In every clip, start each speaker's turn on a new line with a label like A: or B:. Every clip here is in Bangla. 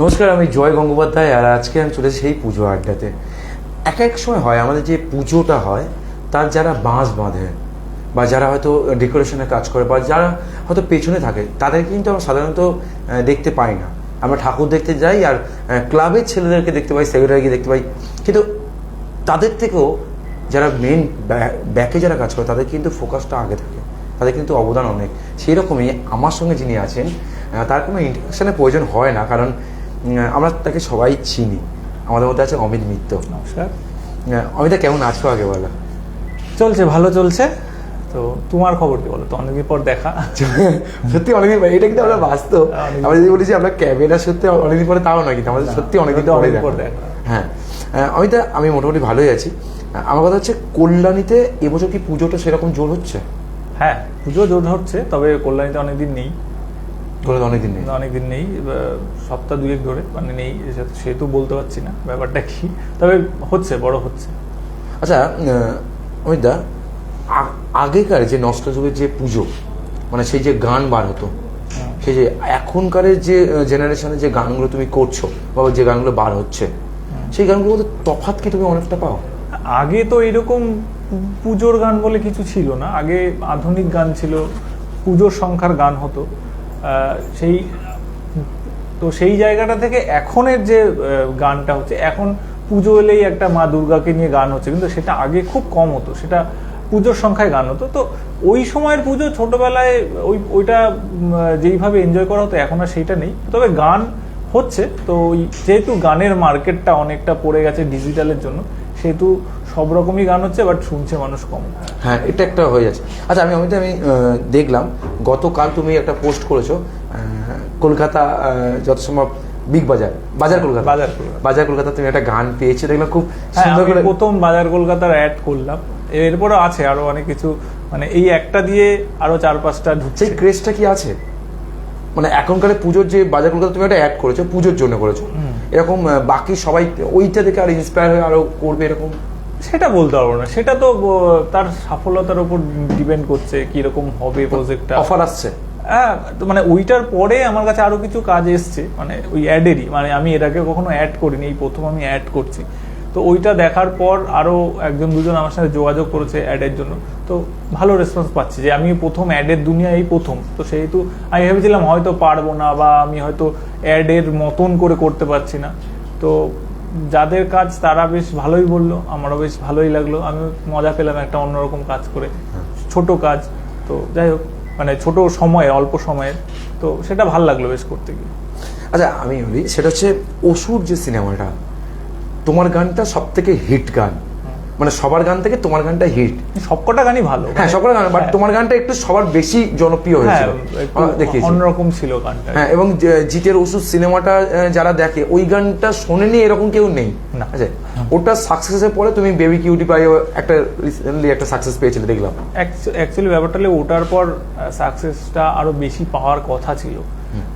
A: নমস্কার, আমি জয় গঙ্গোপাধ্যায় আর আজকে আমি চলেছি সেই পুজো আড্ডাতে। এক এক সময় হয়, আমাদের যে পুজোটা হয়, তার যারা বাঁশ বাঁধে, বা যারা হয়তো ডেকোরেশনের কাজ করে, বা যারা হয়তো পেছনে থাকে তাদেরকে কিন্তু আমরা সাধারণত দেখতে পাই না। আমরা ঠাকুর দেখতে যাই আর ক্লাবের ছেলেদেরকে দেখতে পাই সেক্রেটারিকে দেখতে পাই। কিন্তু তাদের থেকেও যারা মেন ব্যাকে যারা কাজ করে, তাদের কিন্তু ফোকাসটা আগে থাকে। তাদের কিন্তু অবদান অনেক। সেই রকমই আমার সঙ্গে যিনি আছেন তার কোনো ইন্টারাকশনের প্রয়োজন হয় না, কারণ আমরা তাকে সবাই চিনি। আমাদের মধ্যে আছে অমিত মিত্র
B: নমস্কার।
A: অমিতা কেমন আছো আগে বলো?
B: চলছে ভালো চলছে। তো তোমার খবর কি বলো? তো অনেকদিন পর দেখা।
A: সত্যি অনেকদিন পরে এটা কিন্তু আমরা বাস্তব।
B: অনেকদিন-
A: আমরা যদি বলি যে আমরা ক্যামেরা সত্যি অনেকদিন পরে তাও নয় কিন্তু আমাদের সত্যি অনেকদিন পরে
B: অনেকদিন পর
A: দেখা।
B: দেখা।
A: হ্যাঁ। অমিতা আমি মোটামুটি ভালোই আছি। আমার কথা হচ্ছে কল্যাণীতে এবছর কি পুজোটা সেরকম জোর হচ্ছে?
B: হ্যাঁ পুজো জোর হচ্ছে তবে কল্যাণীতে অনেকদিন নেই।
A: কল্যাণ অনেকদিন নেই।
B: অনেকদিন নেই সপ্তাহ দুয়েক ধরে মানে নেই সে- সেহেতু বলতে পারছি না ব্যাপারটা কি? তবে হচ্ছে বড় হচ্ছে।
A: আচ্ছা আহ, অমিতা আ- আগেকার যে নষ্ট যুগের যে পুজো মানে সেই যে গান বার হতো সেই যে এখনকারের যে জেনারেশনের যে গানগুলো তুমি করছ বা যে গানগুলো বার হচ্ছে সেই গানগুলোর মধ্যে তফাৎ কি তুমি অনেকটা পাও?
B: আগে তো এরকম পুজোর গান বলে কিছু ছিল না। আগে আধুনিক গান ছিল পুজোর সংখ্যার গান হতো। সেই তো সেই জায়গাটা থেকে এখনের যে গানটা হচ্ছে, এখন পুজো এলেই একটা মা দুর্গাকে নিয়ে গান হচ্ছে, কিন্তু সেটা আগে খুব কম হতো, সেটা পুজোর সংখ্যায় গান হতো। তো ওই সময়ের পুজো ছোটবেলায় ওই, ওইটা যেইভাবে এনজয় করা হতো, এখন আর সেইটা নেই। তবে গান হচ্ছে, তো ওই যেহেতু গানের মার্কেটটা অনেকটা পড়ে গেছে ডিজিটালের জন্য, সেহেতু সব রকমই গান হচ্ছে বাট শুনছে মানুষ কম।
A: হ্যাঁ এটা একটা হয়ে যাচ্ছে। আচ্ছা আমি অমিতা আমি দেখলাম গতকাল তুমি একটা পোস্ট করেছ কলকাতা যত সম্ভব বিগ বাজার বাজার কলকাতা।
B: বাজার কলকাতা।
A: বাজার কলকাতা তুমি একটা গান পেয়েছ দেখলাম খুব
B: হ্যাঁ
A: সুন্দর করে
B: প্রথম বাজার কলকাতার অ্যাড করলাম। এরপরও আছে আরও অনেক কিছু মানে এই একটা দিয়ে আরও চার পাঁচটা ঢুকছে।
A: সেই ক্রেজটা কি আছে? মানে এখনকার পুজোর যে বাজার কলকাতা তুমি একটা অ্যাড করেছ পুজোর জন্য করেছ। এরকম বাকি সবাই ওইটা দেখে আর ইন্সপায়ার হয়ে আরও করবে এরকম?
B: সেটা বলতে পারব না। সেটা তো তার সফলতার উপর ডিপেন্ড করছে কীরকম হবে প্রজেক্টটা
A: অফার আসছে?
B: হ্যাঁ তো মানে ওইটার পরে আমার কাছে আরও কিছু কাজ এসছে। মানে ওই অ্যাডেরই মানে আমি এর আগে কখনো অ্যাড করিনি এই প্রথম আমি অ্যাড করছি। তো ওইটা দেখার পর আরও একজন দুজন আমার সাথে যোগাযোগ করেছে অ্যাডের জন্য। তো ভালো রেসপন্স পাচ্ছি যে আমি প্রথম অ্যাডের দুনিয়া এই প্রথম। তো সেহেতু আমি ভেবেছিলাম হয়তো পারব না বা আমি হয়তো অ্যাডের মতন করে করতে পারছি না। তো যাদের কাজ তারা বেশ ভালোই বলল, আমারও বেশ ভালোই লাগল। আমি মজা পেলাম একটা অন্যরকম কাজ করে। ছোট কাজ, তো যাই হোক মানে ছোট সময়ে, অল্প সময়ের তো সেটা ভালো লাগল বেশ করতে গিয়ে।
A: আচ্ছা আমি বলি সেটা হচ্ছে অসুর যে সিনেমাটা, তোমার গানটা সব থেকে হিট গান। মানে সবার গান থেকে তোমার গানটা হিট
B: সবকটা গানই ভালো।
A: হ্যাঁ সবার গান বাট তোমার গানটা একটু সবার বেশি জনপ্রিয়
B: হ্যাঁ
A: হয়েছিল। দেখিয়েছি।
B: অন্যরকম ছিল গানটা।
A: হ্যাঁ এবং জিতের ওষুধ সিনেমাটা যারা দেখে ওই গানটা শোনেনি এরকম কেউ নেই।
B: না।
A: আচ্ছা ওটা সাকসেসের পরে তুমি বেবি কিউটি পাই একটা রিসেন্টলি একটা সাকসেস পেয়েছিলে দেখলাম।
B: অ্যাকচুয়ালি ব্যাপারটা হলো ওটার পর সাকসেসটা আরও বেশি পাওয়ার কথা ছিল।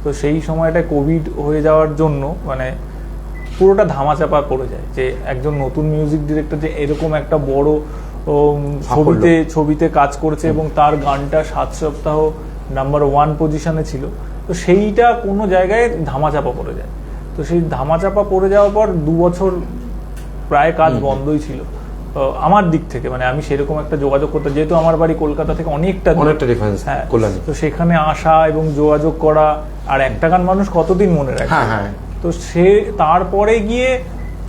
B: তো সেই সময়টা কোভিড হয়ে যাওয়ার জন্য মানে পুরোটা ধামাচাপা পড়ে যায় যে একজন নতুন মিউজিক ডিরেক্টর যে এরকম একটা বড় ছবিতে ছবিতে কাজ করেছে এবং তার গানটা সাত সপ্তাহ নাম্বার ওয়ান পজিশনে ছিল। তো সেইটা কোনো জায়গায় ধামাচাপা পড়ে যায়। তো সেই ধামাচাপা পড়ে যাওয়ার পর দু বছর প্রায় কাজ বন্ধই ছিল। তো আমার দিক থেকে মানে আমি সেরকম একটা যোগাযোগ করতে যেহেতু আমার বাড়ি কলকাতা থেকে অনেকটা।
A: অনেকটা ডিফারেন্স
B: হ্যাঁ তো সেখানে আসা এবং যোগাযোগ করা আর একটা গান মানুষ কতদিন মনে রাখে?
A: হ্যাঁ হ্যাঁ।
B: তো সে তারপরে গিয়ে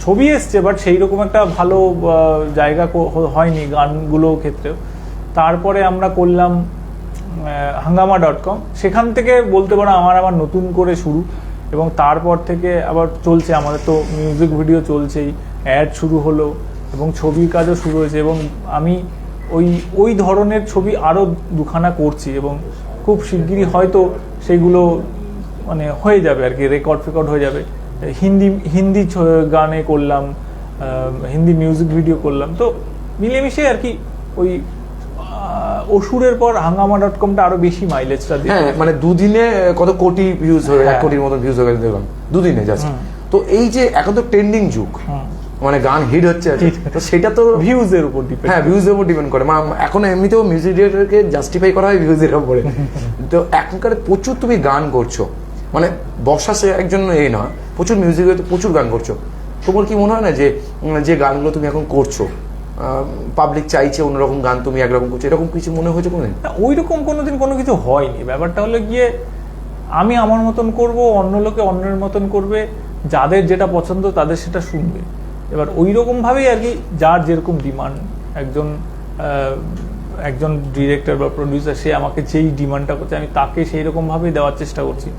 B: ছবি এসছে বাট সেই রকম একটা ভালো জায়গা হয়নি গানগুলো ক্ষেত্রেও। তারপরে আমরা করলাম হাঙ্গামা ডট কম। সেখান থেকে বলতে পারো আমার আবার নতুন করে শুরু, এবং তারপর থেকে আবার চলছে, আমাদের তো মিউজিক ভিডিও চলছেই অ্যাড শুরু হলো, এবং ছবির কাজও শুরু হয়েছে, এবং আমি ওই ওই ধরনের ছবি আরও দুখানা করছি, এবং খুব শিগগিরই হয়তো সেগুলো মানে হয়ে যাবে আর কি রেকর্ড ফেকর্ড হয়ে যাবে। হিন্দি হিন্দি গানে করলাম হিন্দি মিউজিক ভিডিও করলাম। তো মিলেমিশে আর কি ওই অসুরের পর হাঙ্গামা ডট কমটা আরও বেশি মাইলেজটা দিয়ে
A: হ্যাঁ মানে দুদিনে কত কোটি ভিউজ হয়ে এক
B: হ্যাঁ।
A: কোটির মতো ভিউজ হয়ে গেছে দেখলাম। দুদিনে জাস্ট তো এই যে এখন তো ট্রেন্ডিং যুগ মানে গান হিট হচ্ছে আর কি। তো সেটা তো
B: ভিউজের উপর ডিপেন্ড
A: হ্যাঁ ভিউজের উপর ডিপেন্ড করে। মানে এখন এমনিতেও মিউজিক ডিরেক্টরকে জাস্টিফাই করা হয় ভিউজের উপরে। তো এখনকার প্রচুর তুমি গান করছ। মানে বর্ষা সে একজন এই নয় প্রচুর মিউজিকে প্রচুর গান করছ। তোমার কি মনে হয় না যে যে গানগুলো তুমি এখন করছ পাবলিক চাইছে অন্যরকম গান তুমি একরকম করছ, এরকম কিছু মনে হয়েছে কোনোদিন?
B: ওই রকম কোনোদিন কোনো কিছু হয়নি। ব্যাপারটা হলো গিয়ে, আমি আমার মতন করব, অন্য লোকে অন্যের মতন করবে, যাদের যেটা পছন্দ তাদের সেটা শুনবে। এবার ওই রকমভাবেই আর কি, যার যেরকম ডিমান্ড একজন একজন ডিরেক্টর বা প্রডিউসার সে আমাকে যেই ডিমান্ডটা করছে, আমি তাকে সেই রকমভাবেই দেওয়ার চেষ্টা করছি।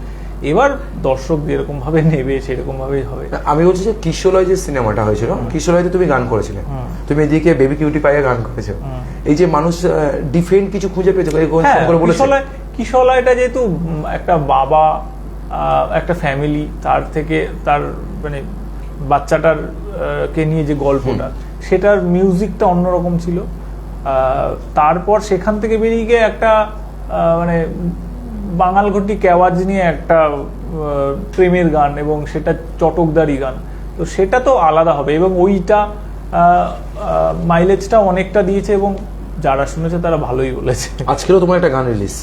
B: এবার দর্শক যেরকম ভাবে নেবে সেরকম ভাবেই হবে।
A: আমি বলছি যে কিশোলয় যে সিনেমাটা হয়েছিল কিশোলয়তে তুমি গান করেছিলে। তুমি এদিকে বেবি কিউটি পাইয়ে গান করেছ। এই যে মানুষ ডিফেন্ট কিছু খুঁজে পেয়েছে
B: হ্যাঁ কিশলয় কিশলয়টা যেহেতু একটা বাবা একটা ফ্যামিলি তার থেকে তার মানে বাচ্চাটার কে নিয়ে যে গল্পটা সেটার মিউজিকটা অন্যরকম ছিল। আহ, তারপর সেখান থেকে বেরিয়ে গিয়ে একটা আহ, মানে বাঙালঘটি কেওয়াজ নিয়ে একটা প্রেমের গান এবং সেটা চটকদারি গান। তো সেটা তো আলাদা হবে এবং ওইটা মাইলেজটা অনেকটা দিয়েছে এবং যারা শুনেছে তারা ভালোই বলেছে।
A: আজকেরও তোমার একটা গান রিলিজ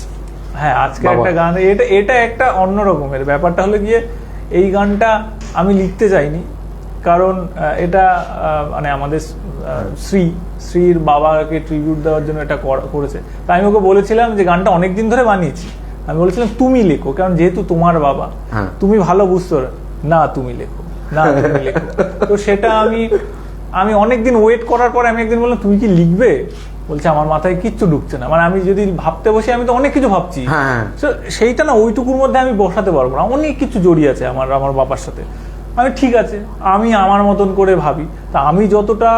B: হ্যাঁ আজকে একটা গান এটা এটা একটা অন্য রকমের। ব্যাপারটা হলো গিয়ে এই গানটা আমি লিখতে চাইনি কারণ এটা মানে আমাদের শ্রী শ্রীর বাবাকে ট্রিবিউট দেওয়ার জন্য এটা করা- করেছে। তাই আমি ওকে বলেছিলাম যে গানটা অনেক দিন ধরে বানিয়েছি। আমি বলেছিলাম তুমি লেখো কারণ যেহেতু তোমার বাবা
A: হ্যাঁ।
B: তুমি ভালো বুঝতে না তুমি লেখো না তুমি লেখো। তো সেটা আমি আমি অনেকদিন ওয়েট করার পরে আমি একদিন বললাম তুমি কি লিখবে? বলছে আমার মাথায় কিচ্ছু ঢুকছে না। মানে আমি যদি ভাবতে বসি আমি তো অনেক কিছু ভাবছি।
A: হ্যাঁ, হ্যাঁ।
B: সেইটা না ওইটুকুর মধ্যে আমি বসাতে পারব না। অনেক কিছু জড়িয়ে আছে আমার আমার বাবার সাথে। আমি ঠিক আছে আমি আমার মতন করে ভাবি। তা আমি যতটা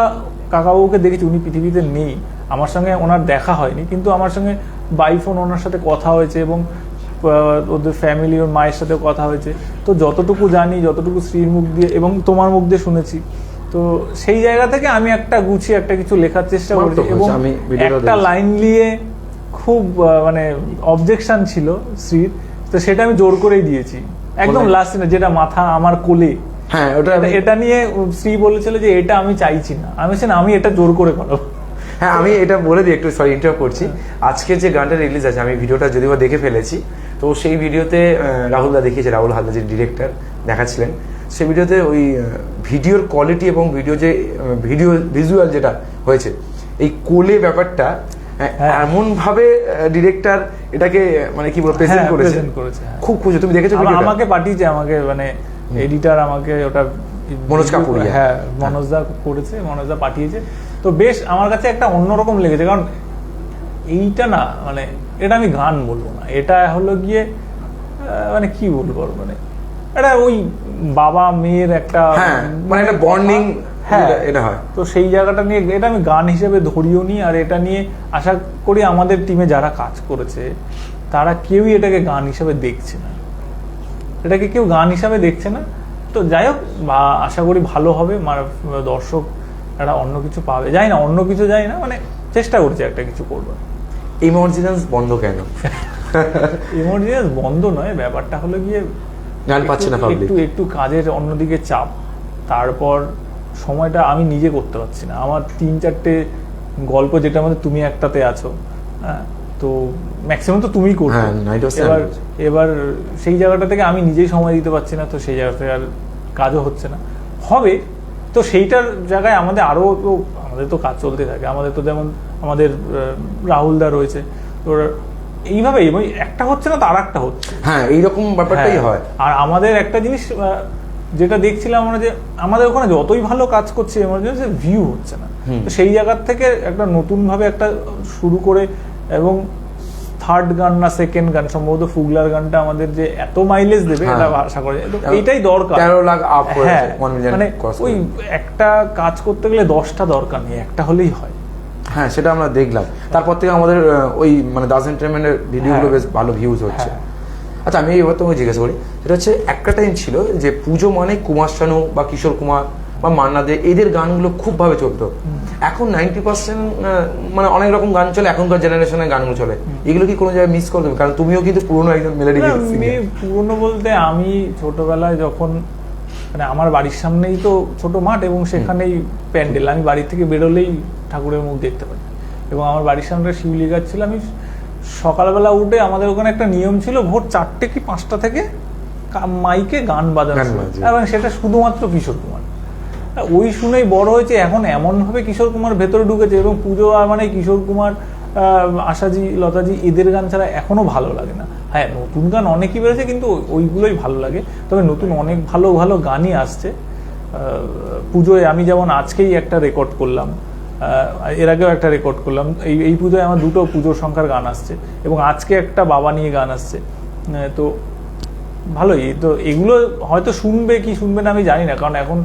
B: কাকাবাবুকে দেখেছি উনি পৃথিবীতে নেই। আমার সঙ্গে ওনার দেখা হয়নি কিন্তু আমার সঙ্গে বাই ফোন ওনার সাথে কথা হয়েছে এবং ওদের ফ্যামিলি ওর মায়ের সাথে কথা হয়েছে। তো যতটুকু জানি যতটুকু স্ত্রীর মুখ দিয়ে এবং তোমার মুখ দিয়ে শুনেছি তো সেই জায়গা থেকে আমি একটা গুছিয়ে একটা কিছু লেখার চেষ্টা করেছি এবং একটা লাইন নিয়ে খুব মানে অবজেকশন ছিল স্ত্রীর তো সেটা আমি জোর করেই দিয়েছি। একদম
A: লাস্ট
B: লাস্ট যেটা মাথা আমার কোলে।
A: হ্যাঁ ওটা
B: এটা- নিয়ে শ্রী বলেছিল যে এটা আমি চাইছি না। আমি আমি এটা জোর করে করাবো।
A: হ্যাঁ আমি এটা বলে দিই একটু সরি ইন্টার করছি। আজকে যে গানটা রিলিজ আছে আমি ভিডিওটা যদিও দেখে ফেলেছি তো সেই ভিডিওতে আহ, রাহুল দা দেখিয়েছে রাহুল হালদা যে ডিরেক্টর দেখাচ্ছিলেন। সেই ভিডিওতে ওই ভিডিওর কোয়ালিটি এবং ভিডিও যে ভিডিও ভিজুয়াল যেটা হয়েছে এই কোলে ব্যাপারটা
B: হ্যাঁ।
A: এমন ভাবে ডিরেক্টর এটাকে মানে কি বলব প্রেজেন্ট
B: হ্যাঁ,
A: করেছে।
B: হ্যাঁ।
A: খুব খুশি। তুমি দেখেছ
B: আমাকে পাঠিয়েছে আমাকে মানে এডিটার আমাকে ওটা
A: মনোজ কাপুরিয়া।
B: হ্যাঁ। মনোজদা করেছে মনোজদা পাঠিয়েছে। তো বেশ আমার কাছে একটা অন্যরকম লেগেছে কারণ এইটা না মানে এটা আমি গান বলব না। এটা হলো গিয়ে মানে কি বলব মানে এটা ওই বাবা মেয়ের একটা
A: হ্যাঁ, মানে একটা
B: হ্যাঁ
A: এটা- এটা হয়।
B: তো সেই জায়গাটা নিয়ে এটা আমি গান হিসেবে ধরিও নি আর এটা নিয়ে আশা করি আমাদের টিমে যারা কাজ করেছে তারা কেউই এটাকে গান হিসেবে দেখছে না। এটাকে কেউ গান হিসাবে দেখছে না। তো যাই হোক আশা করি ভালো হবে দর্শক একটা অন্য কিছু পাবে। যাই না অন্য কিছু যাই না মানে চেষ্টা করছে একটা কিছু করবার।
A: ইমার্জেন্স বন্ধ কেন?
B: ইমার্জেন্স বন্ধ নয় ব্যাপারটা হলো গিয়ে
A: গান পাচ্ছে না
B: একটু- একটু কাজের অন্যদিকে চাপ। তারপর সময়টা আমি নিজে করতে পারছি না। আমার তিন চারটে গল্প যেটা আমাদের তুমি একটাতে আছো হ্যাঁ তো ম্যাক্সিমাম তো তুমিই করছ।
A: হ্যাঁ,
B: এবার এবার সেই জায়গাটা থেকে আমি নিজেই সময় দিতে পারছি না তো সেই জায়গা থেকে আর কাজও হচ্ছে না। হবে তো সেইটার জায়গায় আমাদের আরও তো আমাদের তো কাজ চলতে থাকে। আমাদের তো যেমন আমাদের রাহুলদা রয়েছে। তো এইভাবে এবং একটা হচ্ছে না তার একটা হচ্ছে।
A: হ্যাঁ এইরকম ব্যাপারটাই
B: হ্যাঁ।
A: হয়।
B: আর আমাদের একটা জিনিস যেটা দেখছিলাম আমরা যে আমাদের ওখানে যতই ভালো কাজ করছে এমার্জেন্সি ভিউ হচ্ছে না। তো সেই জায়গার থেকে একটা নতুন ভাবে একটা শুরু করে এবং থার্ড গান না সেকেন্ড গান সম্ভবত ফুগলার গানটা আমাদের যে এত মাইলেজ দেবে
A: হ্যাঁ।
B: এটা আশা করা যায়। তো এইটাই দরকার।
A: তেরো লাখ হয়েছে,
B: হ্যাঁ। মানে ওই একটা কাজ করতে গেলে দশটা দরকার নেই একটা হলেই হয়।
A: হ্যাঁ সেটা আমরা দেখলাম। তারপর থেকে আমাদের ওই মানে দাস এন্টারটেনমেন্টের ভিডিওগুলো
B: হ্যাঁ।
A: বেশ ভালো ভিউজ হচ্ছে।
B: হ্যাঁ।
A: আচ্ছা আমি এবার তোমাকে জিজ্ঞেস করি সেটা হচ্ছে একটা টাইম ছিল যে পুজো মানে কুমার শানু বা কিশোর কুমার বা মান্না দে এদের গানগুলো খুব ভাবে চলতো এখন নাইনটি পার্সেন্ট মানে অনেক রকম গান চলে এখনকার জেনারেশনের গানগুলো চলে। এগুলো কি কোনো জায়গায় মিস করবে কারণ তুমিও কিন্তু পুরনো একজন মেলোডি
B: পুরনো বলতে আমি ছোটবেলায় যখন মানে আমার বাড়ির সামনেই তো ছোট মাঠ এবং সেখানেই প্যান্ডেল। আমি বাড়ি থেকে বেরোলেই ঠাকুরের মুখ দেখতে পাই এবং আমার বাড়ির সামনে শিউলি গাছ ছিল আমি সকালবেলা উঠে আমাদের ওখানে একটা নিয়ম ছিল ভোর চারটে কি পাঁচটা থেকে মাইকে গান বাজানো এবং সেটা শুধুমাত্র কিশোর কুমার। ওই শুনেই বড় হয়েছে, এখন এমনভাবে কিশোর কুমার ভেতরে ঢুকেছে এবং পুজো মানে কিশোর কুমার আশাজি, লতাজি, এদের গান ছাড়া এখনও ভালো লাগে না। হ্যাঁ নতুন গান অনেকই বেরোছে কিন্তু ওইগুলোই ভালো লাগে। তবে নতুন অনেক ভালো ভালো গানই আসছে। পুজোয় আমি যেমন আজকেই একটা রেকর্ড করলাম এর আগেও একটা রেকর্ড করলাম, এই এই পুজোয় আমার দুটো পুজোর সংখ্যার গান আসছে এবং আজকে একটা বাবা নিয়ে গান আসছে। তো ভালোই, তো এগুলো হয়তো শুনবে কি শুনবে না আমি জানি না, কারণ এখন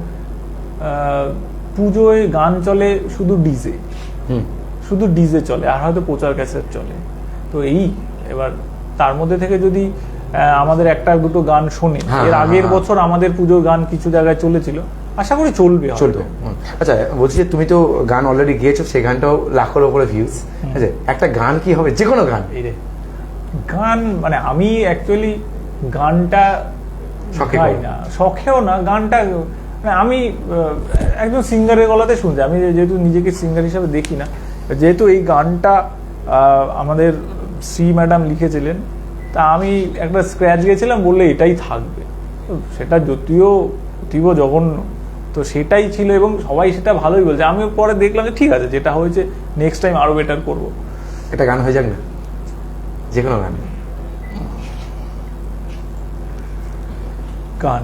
B: পুজোয় গান চলে শুধু ডিজে শুধু ডিজে চলে আর হয়তো প্রচার ক্যাসেট চলে। তো এই এবার তার মধ্যে থেকে যদি আমাদের একটা দুটো গান শোনে
A: হ্যাঁ,
B: এর
A: হ্যাঁ,
B: আগের
A: হ্যাঁ।
B: বছর আমাদের পুজোর গান কিছু জায়গায় চলেছিল আশা করি চলবে
A: চলবে আচ্ছা বলছি যে তুমি তো গান অলরেডি গিয়েছো সেই গানটাও লাখের ওপরে ভিউজ আচ্ছা একটা গান কি হবে? যে কোনো গান।
B: এই রে গান মানে আমি অ্যাকচুয়ালি গানটা
A: শখে
B: না শখেও না গানটা আমি একজন সিঙ্গারের গলাতে শুনছি। আমি যেহেতু নিজেকে সিঙ্গার হিসাবে দেখি না যেহেতু এই গানটা আমাদের শ্রী ম্যাডাম লিখেছিলেন তা আমি একটা স্ক্র্যাচ গেছিলাম বললে এটাই থাকবে। সেটা যদিও অতীব জঘন্য তো সেটাই ছিল এবং সবাই সেটা ভালোই বলছে। আমি পরে দেখলাম যে ঠিক আছে যেটা হয়েছে নেক্সট টাইম আরও বেটার করব।
A: এটা গান হয়ে যাক না? যে কোনো গান
B: গান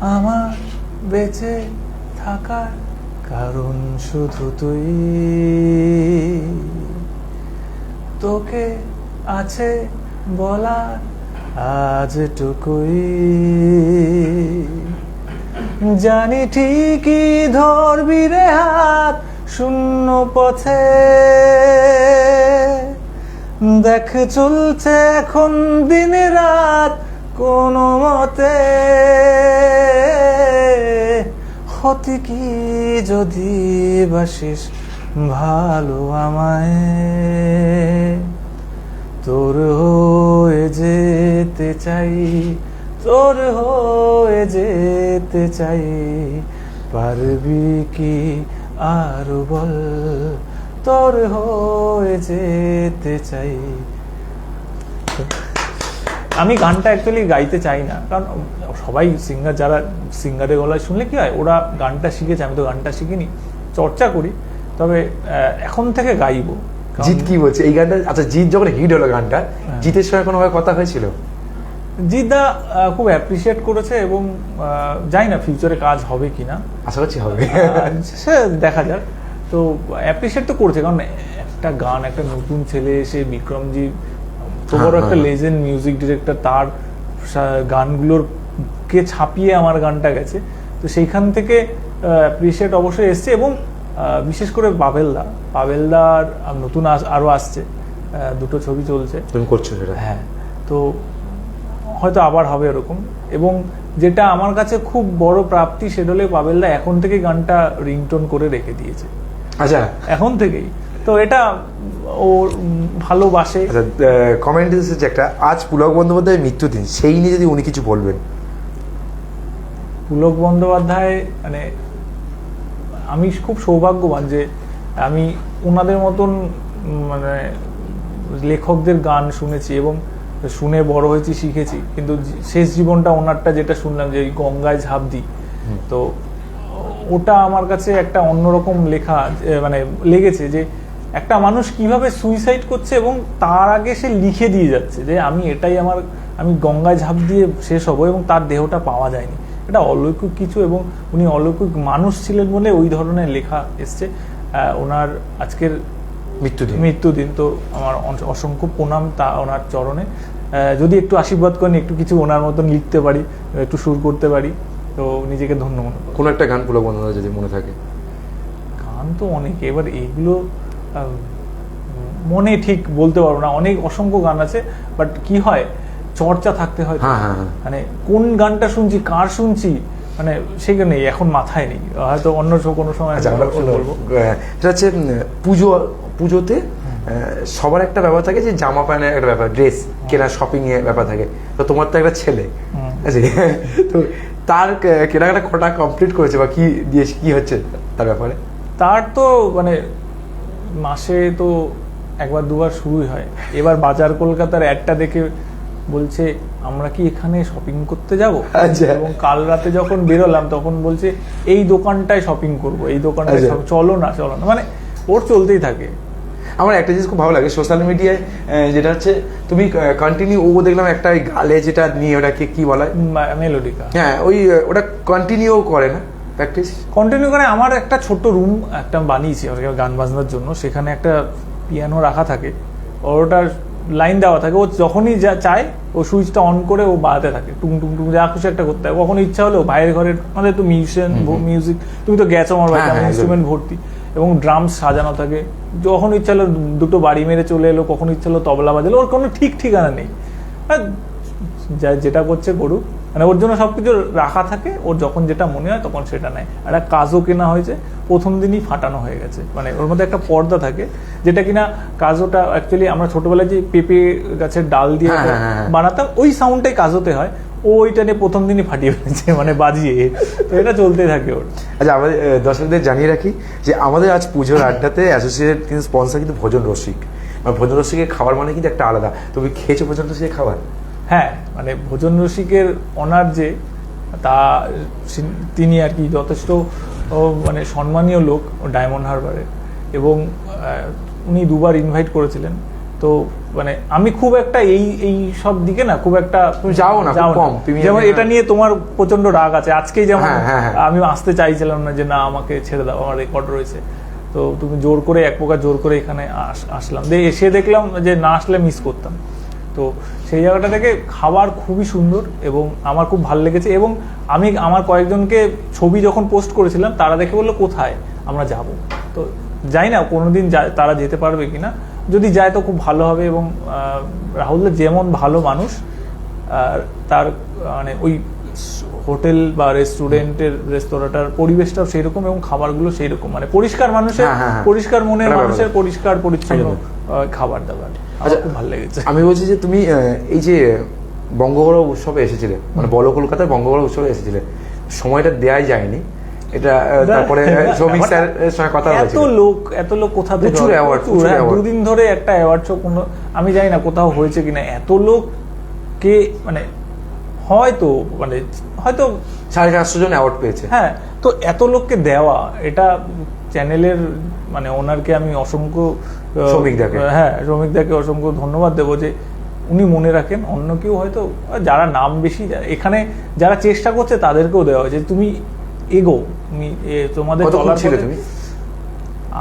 B: আমার বেঁচে থাকার কারণ শুধু তুই। তোকে আছে বলার আজটুকুই জানি ঠিকই ধরবি রে হাত শূন্য পথে। দেখ চলছে এখন দিন রাত কোনো মতে। হতে কি যদি বাসিস ভালো আমায়? তোর হয়ে যেতে চাই, তোর হয়ে যেতে চাই, পারবি কি আর বল? তোর হয়ে যেতে চাই আমি গানটা অ্যাকচুয়ালি গাইতে চাই না। কারণ সবাই সিঙ্গার যারা সিঙ্গারের গলায় শুনলে কি হয় ওরা গানটা শিখেছে আমি তো গানটা শিখিনি চর্চা করি। তবে এখন থেকে গাইবো।
A: জিৎ কি বলছে? এই গানটা আচ্ছা জিৎ যখন হিট হলো গানটা
B: হ্যাঁ।
A: জিতের সঙ্গে কোনো ভাবে কথা হয়েছিল?
B: জিদা খুব অ্যাপ্রিসিয়েট করেছে এবং জানি না ফিউচারে কাজ হবে কিনা।
A: আশা করছি হবে।
B: সে দেখা যাক। তো অ্যাপ্রিসিয়েট তো করছে কারণ একটা গান একটা নতুন ছেলে এসে বিক্রমজি তো বড়
A: হ্যাঁ,
B: একটা। লেজেন্ড মিউজিক ডিরেক্টর তার গানগুলোর কে ছাপিয়ে আমার গানটা গেছে। তো সেইখান থেকে অ্যাপ্রিসিয়েট অবশ্যই এসছে এবং বিশেষ করে পাবেলদা পাবেলদার আর নতুন আস- আরও আসছে। দুটো ছবি চলছে।
A: তুমি করছ সেটা?
B: হ্যাঁ। তো হয়তো আবার হবে এরকম। এবং যেটা আমার কাছে খুব বড় প্রাপ্তি সেটা হলে পাবেলদা এখন থেকে গানটা রিংটোন করে রেখে দিয়েছে।
A: আচ্ছা।
B: এখন থেকেই। তো এটা ও ভালোবাসে।
A: আচ্ছা কমেন্ট এসেছে একটা আজ পুলক বন্দ্যোপাধ্যায়ের মৃত্যুদিন সেই নিয়ে যদি উনি কিছু বলবেন।
B: পুলক বন্দ্যোপাধ্যায় মানে আমি খুব সৌভাগ্যবান যে আমি ওনাদের মতন মানে লেখকদের গান শুনেছি এবং শুনে বড় হয়েছি শিখেছি। কিন্তু শেষ জীবনটা ওনারটা যেটা শুনলাম যে গঙ্গায় ঝাঁপ দিই। তো ওটা আমার কাছে একটা অন্যরকম লেখা মানে লেগেছে যে একটা মানুষ কীভাবে সুইসাইড করছে এবং তার আগে সে লিখে দিয়ে যাচ্ছে যে আমি এটাই আমার আমি গঙ্গায় ঝাঁপ দিয়ে শেষ হব এবং তার দেহটা পাওয়া যায়নি। এটা অলৌকিক কিছু এবং উনি অলৌকিক মানুষ ছিলেন বলে ওই ধরনের লেখা এসছে। ওনার আজকের
A: মৃত্যুদিন।
B: মৃত্যুদিন তো আমার অসংখ্য প্রণাম তা ওনার চরণে। যদি একটু আশীর্বাদ করেন একটু কিছু ওনার মতন লিখতে পারি একটু সুর করতে পারি তো নিজেকে ধন্য মনে
A: কোনো একটা গান পুলক বন্দ্যোপাধ্যায় যদি মনে থাকে।
B: গান তো অনেক এবার আহ, মনে ঠিক বলতে পারব না। অনেক অসংখ্য গান আছে বাট কি হয় চর্চা থাকতে হয়।
A: হ্যাঁ, হ্যাঁ, হ্যাঁ।
B: মানে কোন গানটা শুনছি কার শুনছি মানে সেটা নেই এখন মাথায় নেই। হয়তো অন্য কোনো সময় আমি
A: আচ্ছা এটা হচ্ছে পুজো পুজোতে সবার একটা ব্যাপার থাকে যে জামা প্যান্টের একটা ব্যাপার ড্রেস কেনা শপিং এর ব্যাপার থাকে। তো তোমার তো একটা ছেলে। আছে তো তার কেনাকাটা কটা কমপ্লিট করেছে বা কি দিয়ে কি হচ্ছে তার ব্যাপারে?
B: তার তো মানে মাসে তো একবার দুবার শুরুই হয়। এবার বাজার কলকাতার অ্যাডটা দেখে বলছে আমরা কি এখানে শপিং করতে যাব?
A: আচ্ছা।
B: এবং কাল রাতে যখন বেরোলাম তখন বলছে এই দোকানটায় শপিং করব এই দোকানটায়
A: আচ্ছা।
B: চলো না চলো না। মানে ওর চলতেই থাকে।
A: আমার একটা জিনিস খুব ভালো লাগে সোশ্যাল মিডিয়ায় যেটা হচ্ছে তুমি কন্টিনিউ ও দেখলাম একটা গালে যেটা নিয়ে ওটাকে কি বলা? হয়
B: মেলোডিকা
A: হ্যাঁ ওই ওটা কন্টিনিউ করে না। প্র্যাকটিস
B: কন্টিনিউ করে আমার একটা ছোট্ট রুম একটা বানিয়েছি আর গান বাজনার জন্য। সেখানে একটা পিয়ানো রাখা থাকে। ওটার লাইন দেওয়া থাকে। ও যখনই যা চায় ও সুইচটা অন করে ও বাজাতে থাকে। টুং টুং টুং যা খুশি একটা করতে হয় কখন ইচ্ছা হলো বাইরের ঘরের আমাদের তো মিউজিশিয়ান মিউজিক তুমি তো গেছো আমার বাড়িতে
A: হ্যাঁ, হ্যাঁ,
B: ইনস্ট্রুমেন্ট ভর্তি। এবং ড্রামস সাজানো থাকে। যখন ইচ্ছা হলো দুটো বাড়ি মেরে চলে এলো কখন ইচ্ছা হলো তবলা বাজালো ওর কোনো ঠিক ঠিকানা নেই। যা যেটা করছে করুক মানে ওর জন্য সবকিছু রাখা থাকে ওর যখন যেটা মনে হয় তখন সেটা নেয়। আর একটা কাজও কেনা হয়েছে প্রথম দিনই ফাটানো হয়ে গেছে। মানে ওর মধ্যে একটা পর্দা থাকে যেটা কিনা কাজোটা অ্যাকচুয়ালি আমরা ছোটবেলায় যে পেঁপে গাছের ডাল দিয়ে
A: হ্যাঁ, হ্যাঁ, হ্যাঁ।
B: বানাতাম ওই সাউন্ডটাই কাজোতে হয়। ও ওইটা নিয়ে প্রথম দিনই ফাটিয়ে ফেলেছে মানে বাজিয়ে। তো এটা চলতে থাকে ওর।
A: আচ্ছা আমাদের দর্শকদের জানিয়ে রাখি যে আমাদের আজ পুজোর আড্ডাতে অ্যাসোসিয়েটেড কিন্তু স্পন্সর কিন্তু ভোজন রসিক। মানে ভোজন রসিকের খাবার মানে কিন্তু একটা আলাদা। তুমি খেয়েছো ভোজন রসিকের খাবার?
B: হ্যাঁ মানে ভোজন রসিকের অনার যে তা তিনি আর কি যথেষ্ট মানে সম্মানীয় লোক ডায়মন্ড হারবারে এবং উনি দুবার ইনভাইট করেছিলেন। তো মানে আমি খুব একটা এই এই সব দিকে না খুব একটা
A: তুমি যাও না, খুব কম। তুমি-
B: যেমন এটা নিয়ে তোমার প্রচণ্ড রাগ আছে। আজকেই যেমন
A: হ্যাঁ, হ্যাঁ, হ্যাঁ।
B: আমি আসতে চাইছিলাম না যে না আমাকে ছেড়ে দাও আমার রেকর্ড রয়েছে। তো তুমি জোর করে এক প্রকার জোর করে এখানে আস- আসলাম। এসে দেখলাম যে না আসলে মিস করতাম। তো সেই জায়গাটা থেকে খাবার খুবই সুন্দর এবং আমার খুব ভালো লেগেছে এবং আমি আমার কয়েকজনকে ছবি যখন পোস্ট করেছিলাম তারা দেখে বলল কোথায় আমরা যাব? তো যাই না কোনোদিন যা- তারা যেতে পারবে কিনা। যদি যায় তো খুব ভালো হবে এবং আহ, রাহুল যেমন ভালো মানুষ আর তার মানে ওই হোটেল বা রেস্টুরেন্টের রেস্তোরাঁটার পরিবেশটাও সেই রকম এবং খাবারগুলো সেই রকম মানে পরিষ্কার মানুষের
A: হ্যাঁ, হ্যাঁ, হ্যাঁ।
B: পরিষ্কার মনের মানুষের পরিষ্কার পরিচ্ছন্ন। খাবার দাবার।
A: আচ্ছা,
B: খুব ভালো লেগেছে।
A: আমি বলছি যে তুমি এই যে বঙ্গগড় উৎসবে এসেছিলে মানে বল কলকাতায় বঙ্গগড় উৎসবে এসেছিলে সময়টা দেয়াই যায়নি। এটা তারপরে স্যারের সঙ্গে কথা
B: এত লোক এত লোক কোথা থেকে
A: প্রচুর
B: হ্যাঁ, দুদিন ধরে একটা অ্যাওয়ার্ড শো কোনো আমি জানি না কোথাও হয়েছে কিনা। এত লোক কে মানে হয়তো মানে হয়তো
A: সাড়ে চারশো জন অ্যাওয়ার্ড পেয়েছে।
B: হ্যাঁ তো এত লোককে দেওয়া এটা চ্যানেলের মানে ওনারকে আমি অসংখ্য
A: শ্রমিকদাকে।
B: হ্যাঁ শ্রমিকদাকে অসংখ্য ধন্যবাদ দেবো যে উনি মনে রাখেন অন্য কেউ হয়তো যারা নাম বেশি এখানে যারা চেষ্টা করছে তাদেরকেও দেওয়া হয়েছে। তুমি এগো তুমি তোমাদের চলার
A: ছিলে তুমি?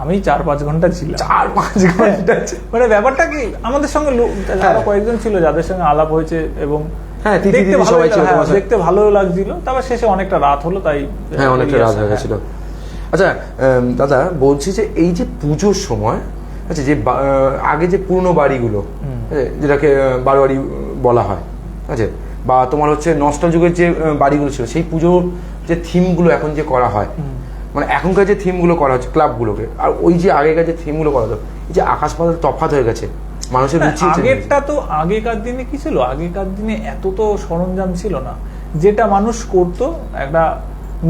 B: আমি চার পাঁচ ঘণ্টা ছিলাম।
A: চার পাঁচ ঘণ্টা।
B: মানে ব্যাপারটা কি আমাদের সঙ্গে লোক যারা
A: হ্যাঁ।
B: কয়েকজন ছিল যাদের সঙ্গে আলাপ হয়েছে এবং
A: হ্যাঁ,
B: দেখতে ভালো হ্যাঁ, লাগছিল। তারপর শেষে অনেকটা রাত হলো তাই
A: হ্যাঁ অনেকটা রাত হয়ে
B: হ্যাঁ।
A: গেছিল। আচ্ছা দাদা বলছি যে এই যে পুজোর সময় আচ্ছা যে আগে যে পুরনো বাড়িগুলো যেটাকে বারোয়ারি বলা হয় আছে বা তোমার হচ্ছে নস্টাল যুগের যে বাড়িগুলো ছিল সেই পুজোর যে থিমগুলো এখন যে করা হয় মানে এখনকার যে থিমগুলো করা হচ্ছে ক্লাবগুলোকে আর ওই যে আগেকার যে থিমগুলো করা হতো এই যে আকাশ পাতাল তফাৎ হয়ে গেছে মানুষের রুচি
B: আগেরটা তো আগেকার দিনে কি ছিল? আগেকার দিনে এত তো সরঞ্জাম ছিল না। যেটা মানুষ করতো একটা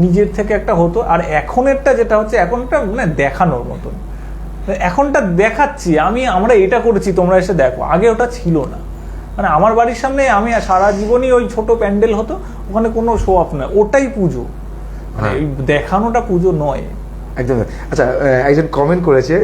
B: নিজের থেকে একটা হতো আর এখনেরটা যেটা হচ্ছে এখনটা মানে দেখানোর মতন। এখনটা দেখাচ্ছি আমি আমরা এটা করেছি তোমরা এসে দেখো। আগে ওটা ছিল না। মানে আমার বাড়ির সামনে আমি সারা জীবনই ওই ছোট প্যান্ডেল হতো ওখানে কোনো শো অফ নয় ওটাই পুজো। মানে
A: হ্যাঁ।
B: দেখানোটা পুজো নয়।
A: একদম আচ্ছা একজন কমেন্ট করেছে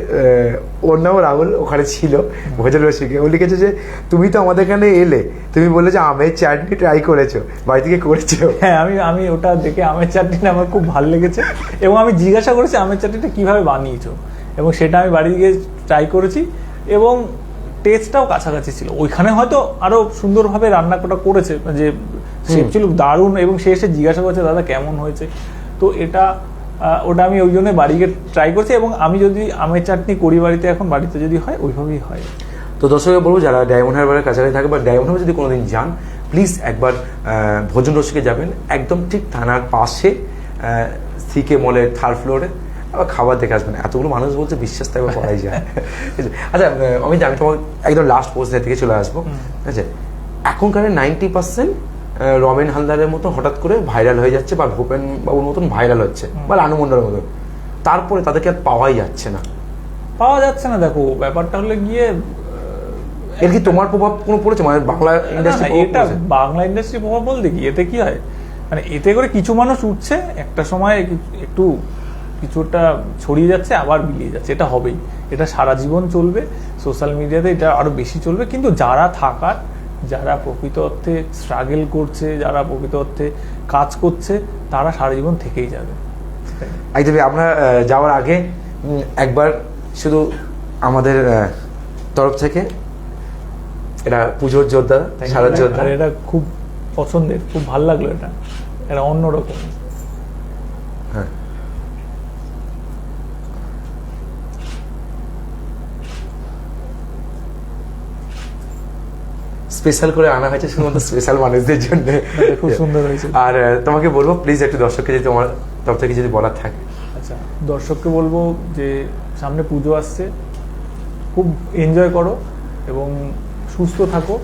A: ওর নাম রাহুল ওখানে ছিল ভোজন রসিকে ও লিখেছে যে তুমি তো আমাদের এখানে এলে তুমি বললে যে আমের চাটনি ট্রাই করেছ বাড়ি থেকে করেছ।
B: হ্যাঁ আমি আমি ওটা দেখে আমের চাটনিটা আমার খুব ভালো লেগেছে। এবং আমি জিজ্ঞাসা করেছি আমের চাটনিটা কীভাবে বানিয়েছো? এবং সেটা আমি বাড়ি গিয়ে ট্রাই করেছি এবং টেস্টটাও কাছাকাছি ছিল। ওইখানে হয়তো আরও সুন্দরভাবে রান্না করা করেছে যে শেফ ছিল দারুণ এবং সে এসে জিজ্ঞাসা করছে দাদা কেমন হয়েছে? তো এটা ওটা আমি ওই জন্য বাড়ি গিয়ে ট্রাই করছি এবং আমি যদি আমের চাটনি করি বাড়িতে এখন বাড়িতে যদি হয় ওইভাবেই হয়।
A: তো দর্শকরা বলব যারা ডায়মন্ড হারবারের কাছাকাছি থাকে বা ডায়মন্ড হারবার যদি কোনোদিন যান প্লিজ একবার ভোজন রসিকে যাবেন একদম ঠিক থানার পাশে সিকে মলের থার্ড ফ্লোরে আবার খাবার দেখে আসবেন এতগুলো মানুষ বলছে বিশ্বাস তো একবার করাই যায়। আচ্ছা আমি তোমার একদম লাস্ট প্রশ্নের দিকে চলে আসব। আচ্ছা এখনকার নাইনটি পার্সেন্ট রমেন হালদারের মতো হঠাৎ করে ভাইরাল হয়ে যাচ্ছে বা ভূপেন বাবুর মতন ভাইরাল হচ্ছে বা রানু মন্ডলের মতন। তারপরে তাদেরকে আর পাওয়াই যাচ্ছে না।
B: পাওয়া যাচ্ছে না দেখো ব্যাপারটা হলে গিয়ে
A: এর কি তোমার প্রভাব কোনো পড়েছে? মানে বাংলা ইন্ডাস্ট্রি
B: এটা বাংলা ইন্ডাস্ট্রি প্রভাব বলতে কি? এতে কি হয়? মানে এতে করে কিছু মানুষ উঠছে একটা সময় একটু কিছুটা ছড়িয়ে যাচ্ছে আবার বিলিয়ে যাচ্ছে। এটা হবেই। এটা সারা জীবন চলবে। সোশ্যাল মিডিয়াতে এটা আরও বেশি চলবে। কিন্তু যারা থাকার যারা প্রকৃত অর্থে স্ট্রাগল করছে যারা প্রকৃত অর্থে কাজ করছে তারা সারা জীবন থেকেই যাবে।
A: একদমই আহ, যাওয়ার আগে একবার শুধু আমাদের তরফ থেকে এটা পুজোর যোদ্ধা সারা যোদ্ধা।
B: এটা খুব পছন্দের খুব ভালো লাগল এটা। এটা অন্যরকম।
A: স্পেশাল করে আনা হয়েছে শুধুমাত্র স্পেশাল মানুষদের জন্য।
B: খুব সুন্দর হয়েছে।
A: আর তোমাকে বলব প্লিজ একটু দর্শককে যদি তোমার তরফ থেকে যদি বলার থাকে।
B: আচ্ছা দর্শককে বলব যে সামনে পুজো আসছে। খুব এনজয় করো এবং সুস্থ থাকো।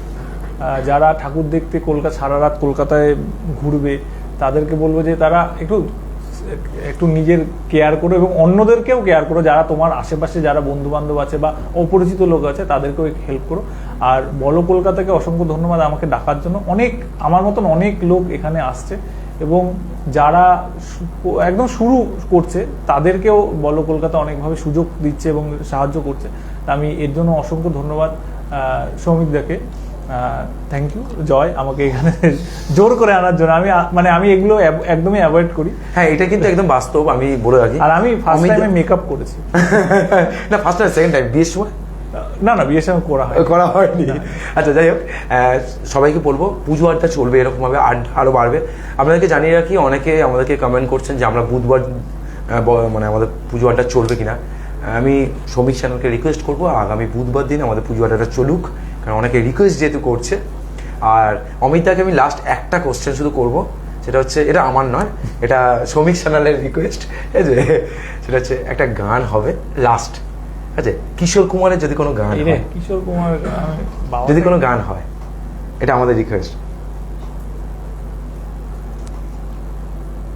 B: যারা ঠাকুর দেখতে কলকাতা সারা রাত কলকাতায় ঘুরবে তাদেরকে বলব যে তারা একটু একটু নিজের কেয়ার করো এবং অন্যদেরকেও কেয়ার করো। যারা তোমার আশেপাশে যারা বন্ধু বান্ধব আছে বা অপরিচিত লোক আছে, তাদেরকেও হেল্প করো। আর বলো কলকাতাকে অসংখ্য ধন্যবাদ আমাকে ডাকার জন্য। অনেক, আমার মতন অনেক লোক এখানে আসছে এবং যারা একদম শুরু করছে, তাদেরকেও বলো কলকাতা অনেকভাবে সুযোগ দিচ্ছে এবং সাহায্য করছে। আমি এর জন্য অসংখ্য ধন্যবাদ সৌমিকদাকে থ্যাংক ইউ জয় আমাকে এখানে জোর করে আনার জন্য। আমি মানে আমি এগুলো একদমই অ্যাভয়েড করি।
A: হ্যাঁ এটা কিন্তু একদম বাস্তব আমি বলে রাখি।
B: আর আমি ফার্স্ট টাইমে মেকআপ করেছি।
A: না ফার্স্ট টাইম সেকেন্ড টাইম বিয়ের সময়?
B: না না বিয়ের সময় করা হয়
A: করা হয়নি। আচ্ছা যাই হোক সবাইকে বলব পুজো আড্ডা চলবে এরকম ভাবে আড- আরও বাড়বে। আপনাদেরকে জানিয়ে রাখি অনেকে আমাদেরকে কমেন্ট করছেন যে আমরা বুধবার মানে আমাদের পুজো আড্ডা চলবে কিনা। আমি শ্রমিক চ্যানেলকে রিকোয়েস্ট করব আগামী বুধবার দিন আমাদের পুজো আড্ডাটা চলুক। কারণ অনেকে রিকোয়েস্ট যেহেতু করছে আর অমিতাকে আমি লাস্ট একটা কোশ্চেন শুধু করব সেটা হচ্ছে এটা আমার নয় এটা শ্রমিক চ্যানেলের রিকোয়েস্ট ঠিক আছে সেটা হচ্ছে একটা গান হবে লাস্ট ঠিক আছে? কিশোর কুমারের যদি কোনো গান হয়
B: কিশোর কুমার
A: যদি কোনো গান হয় এটা আমাদের রিকোয়েস্ট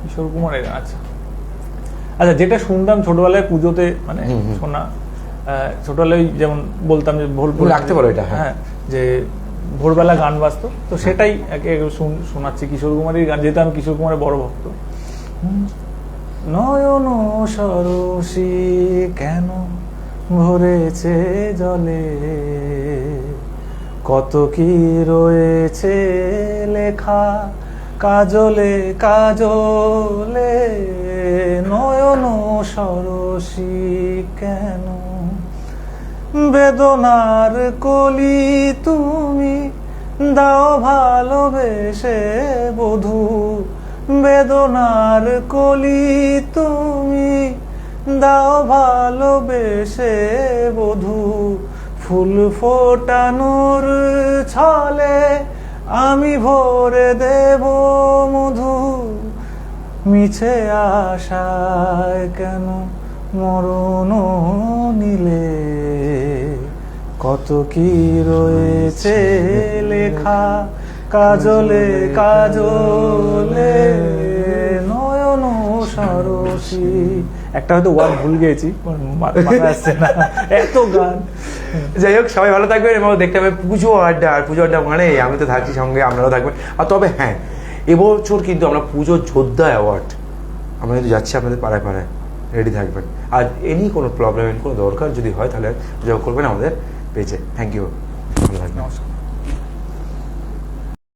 B: কিশোর কুমারের আচ্ছা। আচ্ছা যেটা শুনতাম ছোটবেলায় পুজোতে মানে। শোনা ছোটবেলায় যেমন বলতাম যে ভোর ভোর-
A: রাখতে পারো এটা, হ্যাঁ।
B: হ্যাঁ যে ভোরবেলা গান বাজতো তো সেটাই একে একে শুন- শোনাচ্ছি। কিশোর কুমারের গান যেহেতু আমি কিশোর কুমারের বড় ভক্ত। নয়ন সরসী কেন ভরেছে জলে? কত কি রয়েছে লেখা কাজলে কাজলে? নয়ন সরসী কেন বেদনার কলি তুমি দাও ভালোবেসে বধু। বেদনার কলি তুমি দাও ভালোবেসে বধু। ফুল ফোটানোর ছলে আমি ভরে দেব মধু। মিছে আশায় কেন মরণ নিলে? কত কি রয়েছে লেখা? কাজলে কাজলে নয়ন সরসী। একটা হয়তো ওয়ার্ড ভুল গেছি এত গান।
A: যাই হোক, সবাই ভালো থাকবেন এবং দেখতে হবে পুজো আড্ডা। আর পুজো আড্ডা মানে আমি তো থাকছি সঙ্গে, আপনারাও থাকবেন। আর তবে হ্যাঁ এবছর কিন্তু আমরা পুজো যোদ্ধা অ্যাওয়ার্ড। আমরা কিন্তু যাচ্ছি আপনাদের পাড়ায় পাড়ায় রেডি থাকবেন। আর এনি কোনো প্রবলেম কোনো দরকার যদি হয়, তাহলে যোগ করবেন আমাদের পেজে থ্যাংক ইউ ভালো থাকবেন।